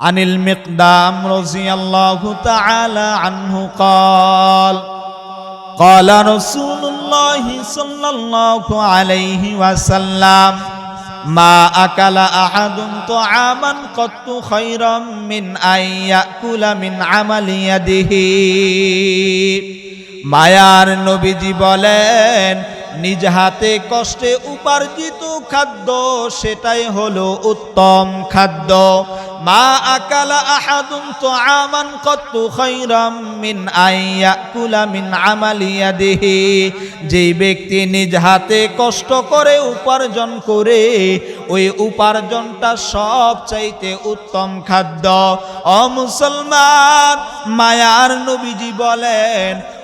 عن المقدام رضي الله تعالى عنه قال قال رسول الله صلى الله عليه وسلم ما أكل أحد طعاما قط خيرا من أن يأكل من عمل يده মায়ার নবীজি বলেন নিজ হাতে কষ্টে উপার্জিত খাদ্য, সেটাই হলো উত্তম খাদ্য। মা আকালা আহাদুম তো আমান কত খৈরাম মিন আইয়াকুলা মিন আমালিয়াদিহি যেই ব্যক্তি নিজ হাতে কষ্ট করে উপার্জন করে, ওই উপার্জনটা সব চাইতে উত্তম খাদ্য। অ মুসলমান, মায়ার নবীজি বলেন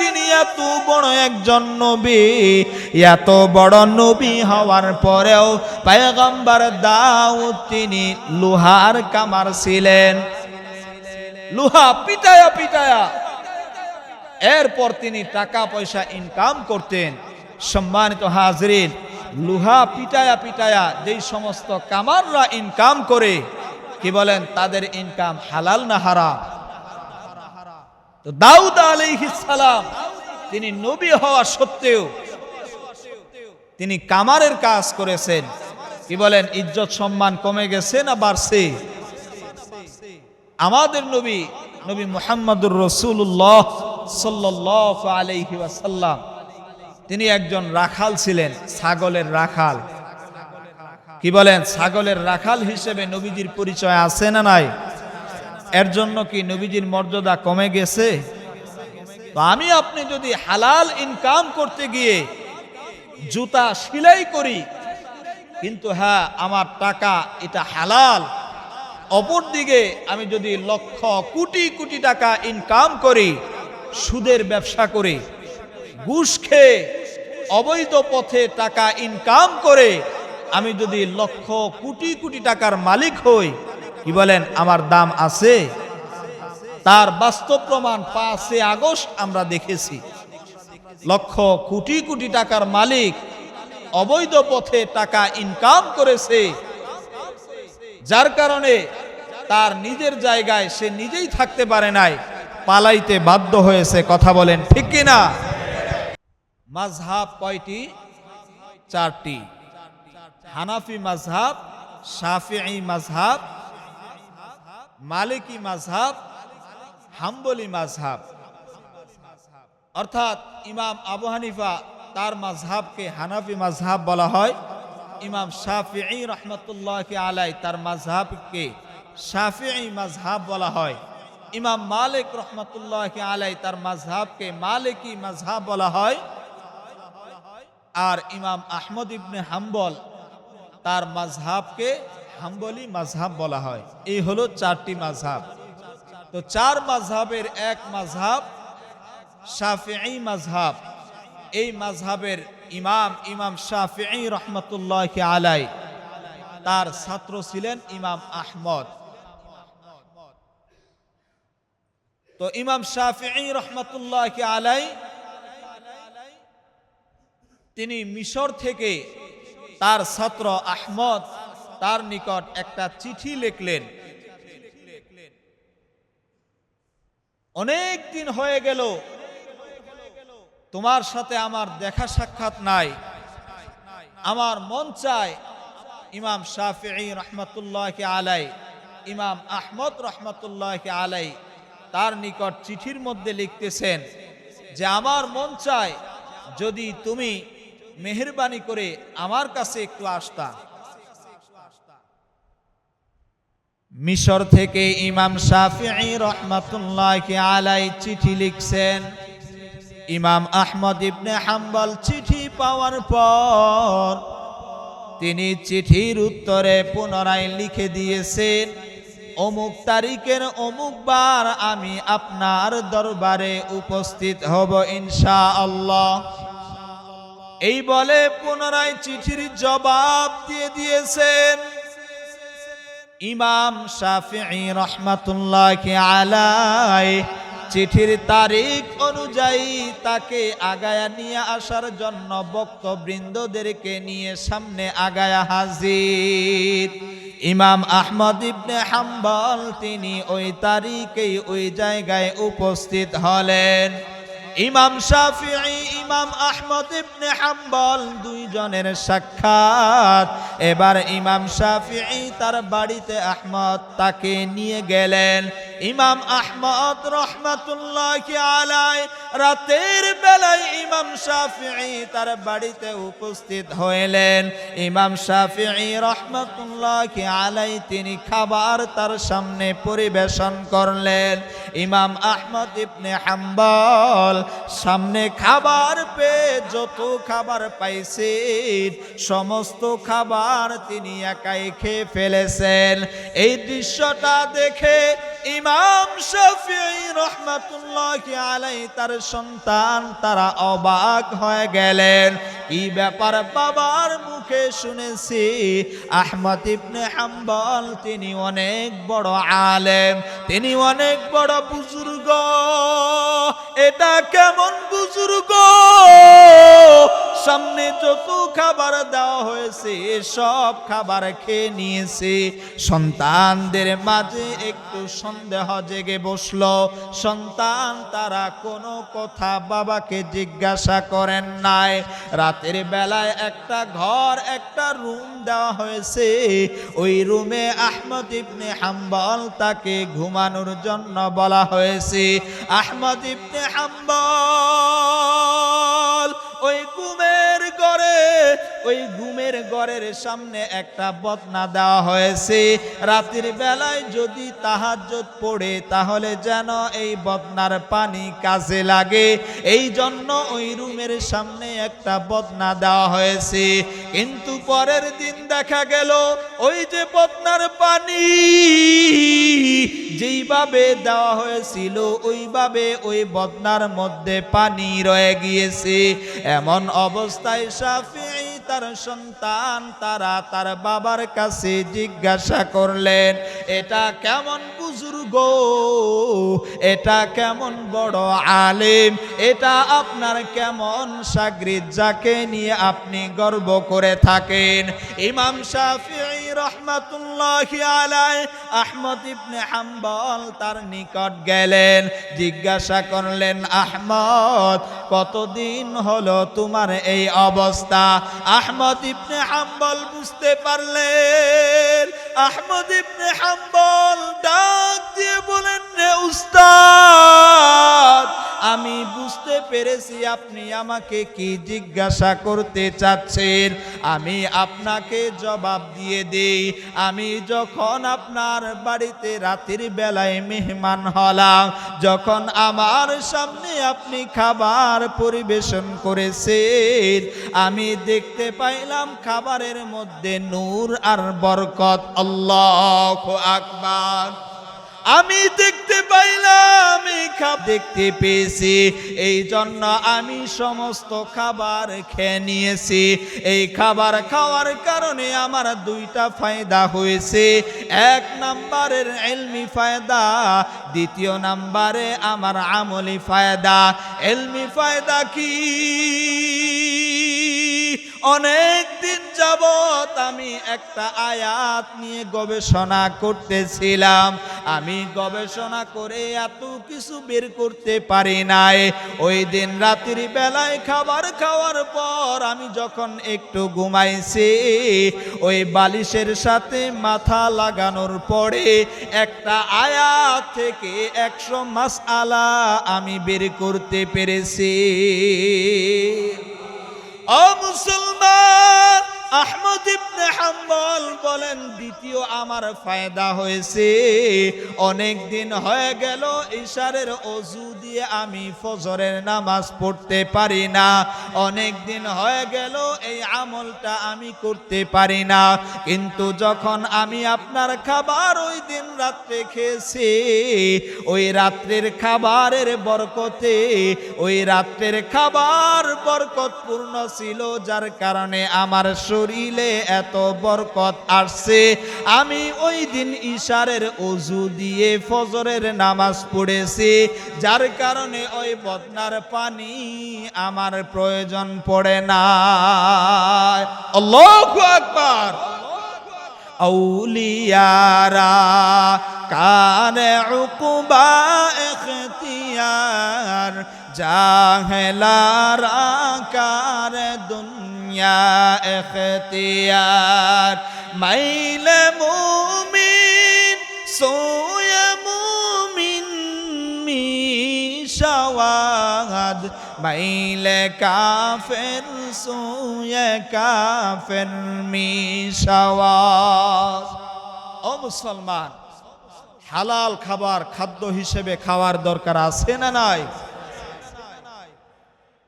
তিনি এত বড় একজন নবী। এত বড় নবী হওয়ার পরেও পয়গম্বর দাউদ তিনি লোহার কামার ছিলেন। লোহা পিটায়া পিটায়া। এরপর তিনি টাকা পয়সা ইনকাম করতেন। সম্মানিত হাজরিন, লোহা পিটায়া পিটায়া যেই সমস্ত কামাররা ইনকাম করে, কি বলেন? তাদের ইনকাম হালাল না হারাম? তো দাউদ সালাম, তিনি নবী হওয়া সত্ত্বেও তিনি কামারের কাজ করেছেন। কি বলেন, ইজ্জত সম্মান কমে গেছে না বাড়ছে? আমাদের নবী নবী মোহাম্মদুর রসুল্লাহ সাল্লাহ আলাইহি ওয়াসাল্লাম, তিনি একজন রাখাল ছিলেন, ছাগলের রাখাল। কি বলেন, ছাগলের রাখাল হিসেবে নবীজির পরিচয় আছে না নাই? এর জন্য কি নবীজির মর্যাদা কমে গেছে? তো আমি আপনি যদি হালাল ইনকাম করতে গিয়ে জুতা সেলাই করি, কিন্তু হ্যাঁ আমার টাকা এটা হালাল অপরদিকে আমি যদি লক্ষ কোটি কোটি টাকা ইনকাম করি, সুদের ব্যবসা করে, ঘুষ খেয়ে, অবৈধ পথে টাকা ইনকাম করে, আমি যদি লক্ষ কোটি কোটি টাকার মালিক হই কি বলেন, আমার দাম আছে। তার বাস্তব প্রমাণ পাঁচে আগস্ট আমরা দেখেছি। লক্ষ কোটি কোটি টাকার মালিক অবৈধ পথে টাকা ইনকাম করেছে। যার কারণে তার নিজের জায়গায় সে নিজেই থাকতে পারে নাই, পালাইতে বাধ্য হয়েছে। কথা বলেন, ঠিক কিনা মাঝহাব কয়টি? চারটি। হানাফি মাঝহাব শাফিঈ মাঝহাব মালিকি মাঝহাব হাম্বলি মাঝহাব অর্থাৎ ইমাম আবু হানিফা তার মাঝহাবকে হানাফি মাঝহাব বলা হয়। ইমাম শাফিঈ রহমতুল্লাহকে আলাই তার মাঝহাবকে শাফিঈ মাঝহাব বলা হয়। ইমাম মালিক রহমতুল্লাহকে আলাই তার মাঝহাবকে মালিকি মাঝহাব বলা হয়। আর ইমাম আহমদ ইবনে হাম্বল তার মাঝহাবকে হাম্বলি মাঝহাব বলা হয়। এই হলো চারটি মাঝহাব তো চার মাঝহাবের এক মাঝহাব শাফিঈ মাঝহাব এই মাঝহাবের ইমাম ইমাম শাফিঈ রহমতুল্লাহ আলাই তার ছাত্র ছিলেন ইমাম আহমদ। তো ইমাম শাফিঈ রহমতুল্লাহ আলাই তিনি মিশর থেকে তার ছাত্র আহমদ তার নিকট একটা চিঠি লিখলেন। অনেক দিন হয়ে গেল। তোমার সাথে আমার দেখা সাক্ষাৎ নাই। আমার মন চায় ইমাম শাফিঈ রহমতুল্লাহকে আলাই ইমাম আহমদ রহমতুল্লাহকে আলাই তার নিকট চিঠির মধ্যে লিখতেছেন যে আমার মন চায় যদি তুমি মেহরবানি করে আমার কাছে একটু আসতা। মিশর থেকে ইমাম শাফিঈ রহমতুল্লাহকে আলাই চিঠি লিখছেন। ইমাম আহমদ ইবনে হাম্বল চিঠি পাওয়ার পর তিনি চিঠির উত্তরে পুনরায় লিখে দিয়েছেন, অমুক তারিখের অমুক বার আমি আপনার দরবারে উপস্থিত হব ইনশা আল্লাহ এই বলে পুনরায় চিঠির জবাব দিয়ে দিয়েছেন। ইমাম শাফিঈ রহমাতুল্লাহ আলাই চিঠির তারিখ অনুযায়ী তাকে আগায়া নিয়ে আসার জন্য বক্তবৃন্দদেরকে নিয়ে সামনে আগায়া হাজির। ইমাম আহমদ ইবনে হাম্বল তিনি ওই তারিখেই ওই জায়গায় উপস্থিত হলেন। ইমাম শাফিঈ, ইমাম আহমদ ইবনে হাম্বল দুইজনের সাক্ষাৎ। এবার ইমাম শাফিঈ তার বাড়িতে আহমদ তাকে নিয়ে গেলেন। ইমাম আহমদ রহমাতুল্লাহ আলাই রাতের বেলায় ইমাম শাফিঈ তার বাড়িতে উপস্থিত হইলেন। ইমাম শাফিঈ রহমাতুল্লাহ আলাই তিনি খাবার তার সামনে পরিবেশন করলেন। ইমাম আহমদ ইবনে হাম্বল সামনে খাবার পেয়ে যত খাবার পাইছেন, সমস্ত খাবার তিনি একাই খেয়ে ফেলেছেন। এই দৃশ্যটা দেখে ইমাম শফিঈ রহমাতুল্লাহ আলাই তার সন্তান, তারা অবাক হয়ে গেলেন। কি ব্যাপার বাবার মুখে শুনেছি, আহমদ ইবনে হাম্বল তিনি অনেক বড় আলেম, তিনি অনেক বড় বুজুর্গ। এটা কেমন বুজুর্গ? সামনে যত খাবার দেওয়া হয়েছে, সব খাবার খেয়ে নিয়েছে। সন্তানদের মাঝে একটু সন্দেহ জেগে বসল। সন্তান তারা কোনো কথা বাবাকে জিজ্ঞাসা করেন নাই। রাতের বেলায় একটা ঘর, একটা রুম দেওয়া হয়েছে। ওই রুমে আহমদ ইবনে হাম্বল তাকে ঘুমানোর জন্য বলা হয়েছে। আহমদ ইবনে হাম্বল ওই ওই ঘুমের ঘরের সামনে একটা বদনা দেওয়া হয়েছে। রাতের বেলায় যদি তাহাজ্জত পড়ে, তাহলে যেন এই বদনার পানি কাজে লাগে। এই জন্য ওই রুমের সামনে একটা বদনা দেওয়া হয়েছে। কিন্তু পরের দিন দেখা গেল, ওই যে বদনার পানি যেইভাবে দেওয়া হয়েছিল, ওইভাবে ওই বদনার মধ্যে পানি রয়ে গিয়েছে। এমন অবস্থায় সাফিঈ তার সন্তান তারা তার বাবার কাছে জিজ্ঞাসা করলেন এটা কেমন বুজুর্গ এটা কেমন বড় আলেম? এটা আপনার কেমন সাগরিদ? যাকে নিয়ে আপনি গর্ব করে থাকেন? ইমাম শাফিঈ রহমাতুল্লাহি আলাই আহমদ ইবনে হাম্বল তার নিকট গেলেন, জিজ্ঞাসা করলেন, আহমদ, কতদিন হলো তোমার এই অবস্থা? আহমদ ইবনে হাম্বল বুঝতে পারলেন আহমদ ইবনে হাম্বল ডাক দিয়ে বলেন রে উস্তাদ আমি বুঝতে পেরেছি, আপনি আমাকে কি জিজ্ঞাসা করতে চাচ্ছেন? আমি আপনাকে জবাব দিয়ে দেই, আমি যখন আপনার বাড়িতে রাতের বেলায় মেহমান হলাম, যখন আমার সামনে আপনি খাবার পরিবেশন করেছেন, আমি দেখতে পাইলাম খাবারের মধ্যে নূর আর বরকত। আল্লাহ আকবার। আমি দেখতে পাইলাম দেখতে পেয়েছি। এই জন্য আমি সমস্ত খাবার খেয়ে নিয়েছি। এই খাবার খাওয়ার কারণে আমার দুইটা ফায়দা হয়েছে। এক নাম্বারের এলমি ফায়দা, দ্বিতীয় নাম্বারে আমার আমলি ফায়দা। এলমি ফায়দা কি? অনেক দিন যাবত আমি একটা আয়াত নিয়ে গবেষণা করতেছিলাম। আমি গবেষণা করে এত কিছু বের করতে পারি নাই। ওই দিন রাত্রি বেলায় খাবার খাওয়ার পর আমি যখন একটু ঘুমাইছি, ওই বালিশের সাথে মাথা লাগানোর পরে একটা আয়াত থেকে একশো মাস আলা আমি বের করতে পেরেছি। ও মুসলমান! আহমদ হাম্বল বলেন, দ্বিতীয় আমার ফায়দা হয়েছে। অনেক দিন হয়ে গেল ইশারের অজু দিয়ে আমি ফজরের নামাজ পড়তে পারি না। অনেক দিন হয়ে গেল, এই আমলটা আমি করতে পারি না। কিন্তু যখন আমি আপনার খাবার ওই দিন রাত্রে খেয়েছি, ওই রাত্রের খাবারের বরকতে, ওই রাত্রের খাবার বরকতপূর্ণ ছিল, যার কারণে আমার শরীরে এত বরকত আসছে। আমি ওই দিন ইশারের অজু দিয়ে ফজরের নামাজ পড়েছি। যার কারণে ওই বদনার পানি আমার প্রয়োজন পড়ে না আকবার। আউলিয়ারা কারে উকুবা এখতিয়ার, জাহেলারা কার দুনিয়া এখতিয়ার। মাইলে মুমিন, সোয়া মুমিন মিশাওয়াদ মাইলে কাফের, সোয়া কাফের মিশাওয়াদ ও মুসলমান, হালাল খাবার, খাদ্য হিসেবে খাওয়ার দরকার আছে না নাই?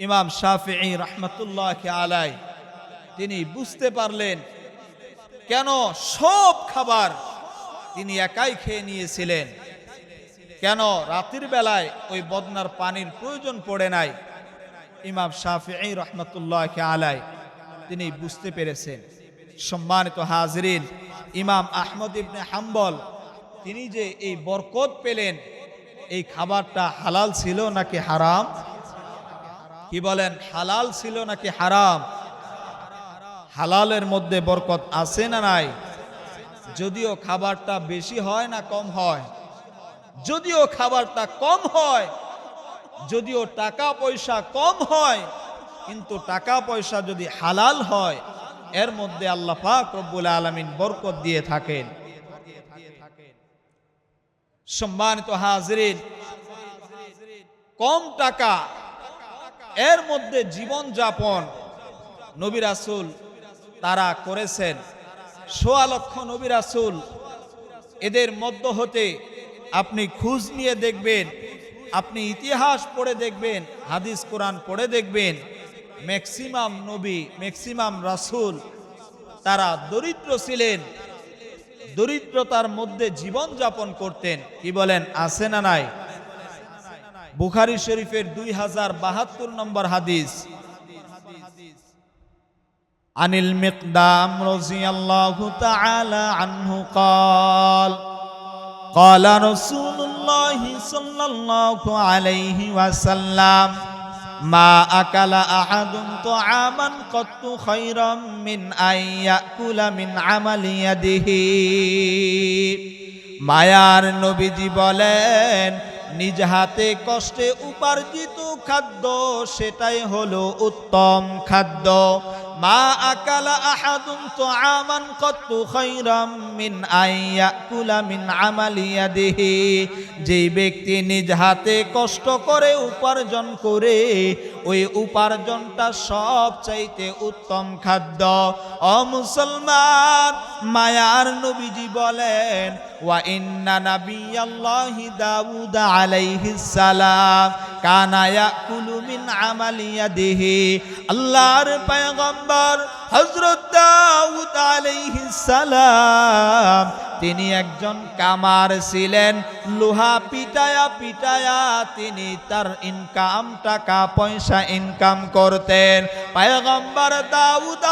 ইমাম শাফি রহমতুল্লাহ আলাই তিনি বুঝতে পারলেন কেন সব খাবার তিনি একাই খেয়ে নিয়েছিলেন। কেন রাতের বেলায় ওই বদনার পানির প্রয়োজন পড়ে নাই? ইমাম শাফি রহমতুল্লাহ আলাই তিনি বুঝতে পেরেছেন। সম্মানিত হাজরিন, ইমাম আহমদ ইবনে হাম্বল, তিনি যে এই বরকত পেলেন, এই খাবারটা হালাল ছিল নাকি হারাম? কি বলেন, হালাল ছিল নাকি হারাম? হালালের মধ্যে বরকত আছে না নাই? যদিও খাবারটা বেশি হয় না কম হয়। যদিও খাবারটা কম হয়, যদিও টাকা পয়সা কম হয়, কিন্তু টাকা পয়সা যদি হালাল হয়, এর মধ্যে আল্লাহ পাক রব্বুল আলমিন বরকত দিয়ে থাকেন। সম্মানিত হাজরিন, কম টাকা, এর মধ্যে জীবন যাপন নবী রাসূল তারা করেছেন। সোয়া লক্ষ নবী রাসূল এদের মধ্য হতে আপনি খুঁজ নিয়ে দেখবেন, আপনি ইতিহাস পড়ে দেখবেন, হাদিস কোরআন পড়ে দেখবেন, ম্যাক্সিমাম নবী, ম্যাক্সিমাম রাসূল তারা দরিদ্র ছিলেন, দরিদ্রতার মধ্যে জীবন যাপন করতেন। কি বলেন, আছে না নাই? বুখারী শরীফের দুই হাজার বাহাত্তর নম্বর হাদিস। আনিল মিকদাম রাদিয়াল্লাহু তাআলা আনহু قال قال رسول الله صلى الله عليه وسلم ما أكل أحد طعاما قط خيرا من أن يأكل من عمل يده মায়ার নবীজি বলেন নিজ হাতে কষ্টে উপার্জিত খাদ্য সেটাই হলো উত্তম খাদ্য মা আকালা তো আমান খৈরাম মিন আইয়াকুলা মিন আমালিয়া দেহে ব্যক্তি নিজ হাতে কষ্ট করে উপার্জন করে, ওই উপার্জনটা সব চাইতে উত্তম খাদ্য। অ মুসলমান, মায়ার নবীজি বলেন, ওয়া ইন্না নাবিয়াল্লাহি দাউদ আলাইহিস সালাম কানা ইয়াকুলু আমালিয়াদিহি আল্লাহর দাউদ সালাম, তিনি একজন কামার ছিলেন। লোহা পিটায়া পিটায়া তিনি তার ইনকাম টাকা, পয়সা ইনকাম করতেন। পয়গম্বর দাউদ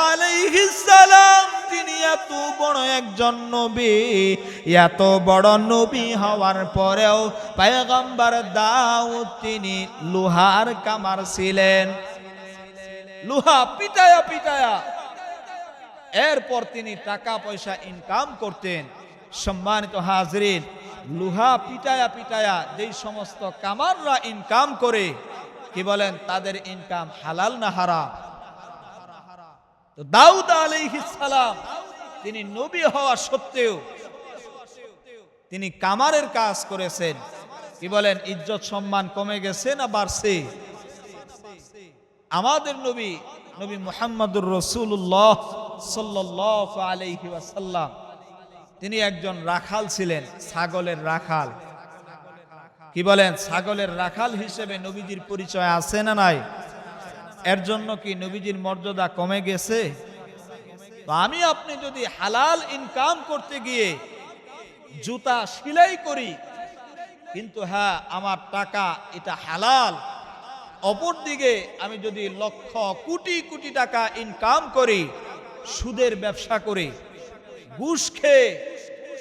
সালাম তিনি এত বড় একজন নবী। এত বড় নবী হওয়ার পরেও পয়গম্বর দাউদ তিনি লোহার কামার ছিলেন। লোহা পিটায়া পিটায়া। এরপর তিনি টাকা পয়সা ইনকাম করতেন। সম্মানিত হাজরিন, লোহা পিটায়া পিটায়া যেই সমস্ত কামাররা ইনকাম করে, কি বলেন? তাদের ইনকাম হালাল না হারাম? দাউদ সালাম, তিনি নবী হওয়া সত্ত্বেও তিনি কামারের কাজ করেছেন। কি বলেন, ইজ্জত সম্মান কমে গেছে না বাড়ছে? আমাদের নবী নবী মুহাম্মদুর রসুল্লাহ সাল্লাহ আলাইহি ওয়াসাল্লাম, তিনি একজন রাখাল ছিলেন, ছাগলের রাখাল। কি বলেন, ছাগলের রাখাল হিসেবে নবীজির পরিচয় আছে না নাই? এর জন্য কি নবীজির মর্যাদা কমে গেছে? তো আমি আপনি যদি হালাল ইনকাম করতে গিয়ে জুতা সিলাই করি, কিন্তু হ্যাঁ আমার টাকা এটা হালাল অপর দিকে আমি যদি লক্ষ কোটি কোটি টাকা ইনকাম করি, সুদের ব্যবসা করি, ঘুষ খেয়ে,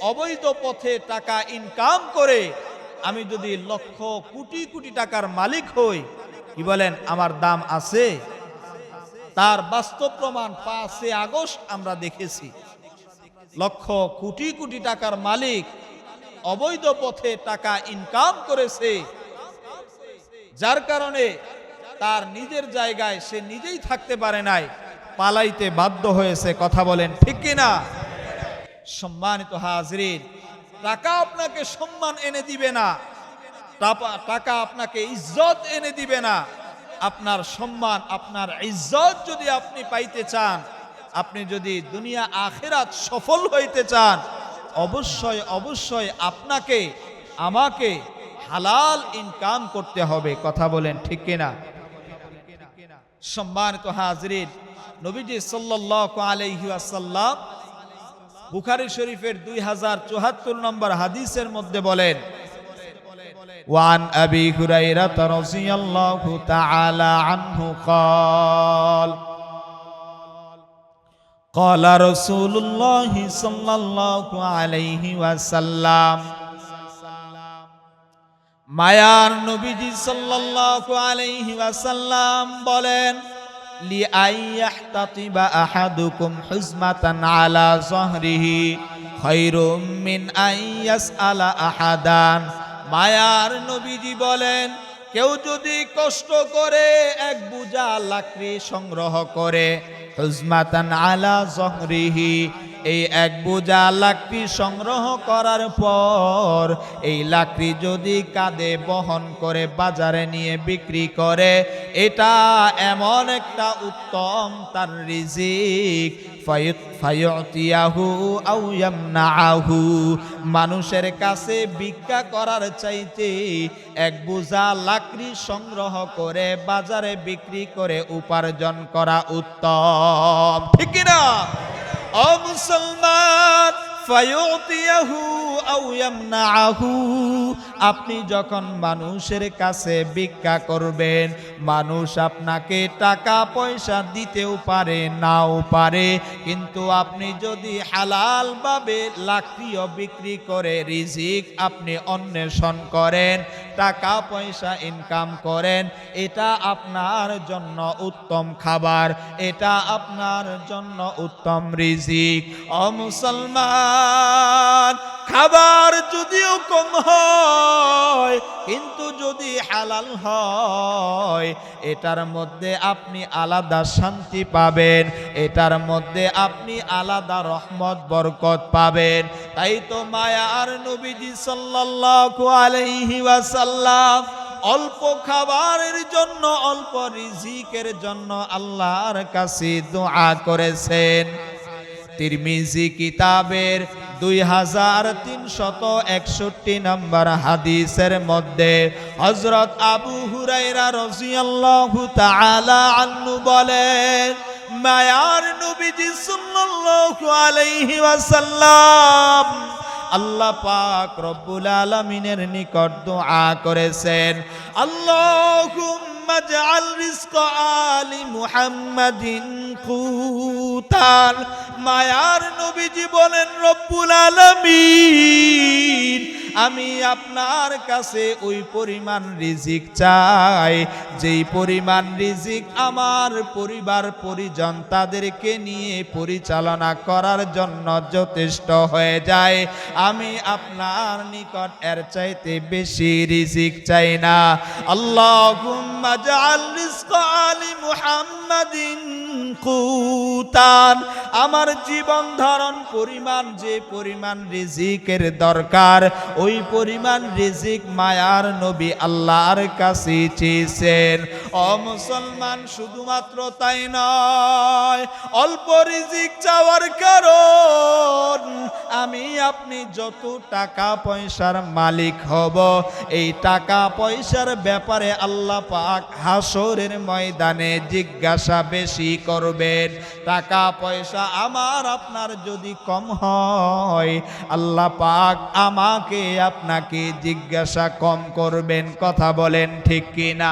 অবৈধ পথে টাকা ইনকাম করে, আমি যদি লক্ষ কোটি কোটি টাকার মালিক হই কি বলেন, আমার দাম আছে। তার বাস্তব প্রমাণ পাঁচে আগস্ট আমরা দেখেছি। লক্ষ কোটি কোটি টাকার মালিক অবৈধ পথে টাকা ইনকাম করেছে, যার কারণে তার নিজের জায়গায় সে নিজেই থাকতে পারে নাই, পালাইতে বাধ্য হয়েছে। কথা বলেন, ঠিক কিনা সম্মানিত হাজরিন, টাকা আপনাকে সম্মান এনে দিবে না। টাকা আপনাকে ইজ্জত এনে দিবে না। আপনার সম্মান, আপনার ইজ্জত যদি আপনি পাইতে চান, আপনি যদি দুনিয়া আখেরাত সফল হইতে চান, অবশ্যই অবশ্যই আপনাকে, আমাকে হালাল ইনকাম করতে হবে। কথা বলেন ঠিক কিনা? সম্মানিত হাজরিন, নবীজি সাল্লাল্লাহু আলাইহি ওয়াসাল্লাম বুখারী শরীফের দুই হাজার চুহাত্তর নম্বর হাদিসের মধ্যে বলেন وعن أبي هريرة رضي الله تعالى عنه قال قال رسول الله صلى الله عليه وسلم মায়ার নবীজি সাল্লাল্লাহু আলাইহি ওয়াসাল্লাম বলেন লিআইয়াহতাতিবা আহাদুকুম হুজমাতান আলা যহরিহি খায়রুম মিন আইয়াসআলা আহাদান মায়ার নবীজি বলেন, কেউ যদি কষ্ট করে এক বুজা লাকড়ি সংগ্রহ করে, হুজমাতান আলা যহরিহি এই এক বোঝা লাকড়ি সংগ্রহ করার পর, এই লাকড়ি যদি কাঁধে বহন করে বাজারে নিয়ে বিক্রি করে, এটা এমন একটা উত্তম তার রিজিক। মানুষের কাছে ভিক্ষা করার চাইতে এক বোঝা লাকড়ি সংগ্রহ করে বাজারে বিক্রি করে উপার্জন করা উত্তম। ঠিক না অমুসলমান আপনি যখন মানুষের কাছে ভিক্ষা করবেন, মানুষ আপনাকে টাকা, পয়সা দিতেও পারে, নাও পারে। কিন্তু আপনি যদি হালাল ভাবে লাকড়িও বিক্রি করে রিজিক আপনি অন্বেষণ করেন টাকা পয়সা ইনকাম করেন, এটা আপনার জন্য উত্তম খাবার, এটা আপনার জন্য উত্তম রিজিক। ও মুসলমান, খাবার যদিও কম হয়, কিন্তু যদি হালাল হয়, এটার মধ্যে আপনি আলাদা শান্তি পাবেন, এটার মধ্যে আপনি আলাদা রহমত, বরকত পাবেন। তাই তো মায়া আর নবীজি সাল্লাল্লাহু আলাইহি ওয়াসাল্লাম অল্প খাবারের জন্য, অল্প রিজিকের জন্য আল্লাহর কাছে দোয়া করেছেন। তিরমিজি কিতাবের দুই হাজার তিনশত একষট্টি নম্বর হাদিসের মধ্যে হজরত আবু হুরাইরা রজিয়াল্লাহু তাআলা আন্নু বলেন, মায়ার নবীজি সাল্লাল্লাহু আলাইহি ওয়াসাল্লাম আল্লাহ পাক রব্বুল আলামিনের নিকট দোয়া করেছেন, আল্লাহুম্মা জাআল রিজক আলি মুহাম্মাদিন কুতাল মায়ার নবীজি বলেন, রব্বুল আলামিন আমি আপনার কাছে ওই পরিমাণ রিজিক চাই। যেই পরিমাণ রিজিক আমার পরিবার পরিজন তাদেরকে নিয়ে পরিচালনা করার জন্য যথেষ্ট হয়ে যায়। আমি আপনার নিকট এর চাইতে বেশি রিজিক চাই না। আল্লাহুম্মা জাআল রিজক আলি মুহাম্মাদিন কুতান। আমার জীবন ধারণ পরিমাণ যে পরিমাণ রিজিকের দরকার ওই পরিমাণ রিজিক মায়ার নবী আল্লাহর কাছে চেয়েছেন। মুসলমান, শুধুমাত্র তাই নয়, অল্প রিজিক চাওয়ার কারণ আমি আপনি যত টাকা পয়সার মালিক হব, এই টাকা পয়সার ব্যাপারে আল্লাহ পাক হাসরের ময়দানে জিজ্ঞাসা বেশি করবেন। টাকা পয়সা আমার আপনার যদি কম হয়, আল্লাহ পাক আমাকে আপনাকে জিজ্ঞাসা কম করবেন কথা বলেন ঠিক কিনা?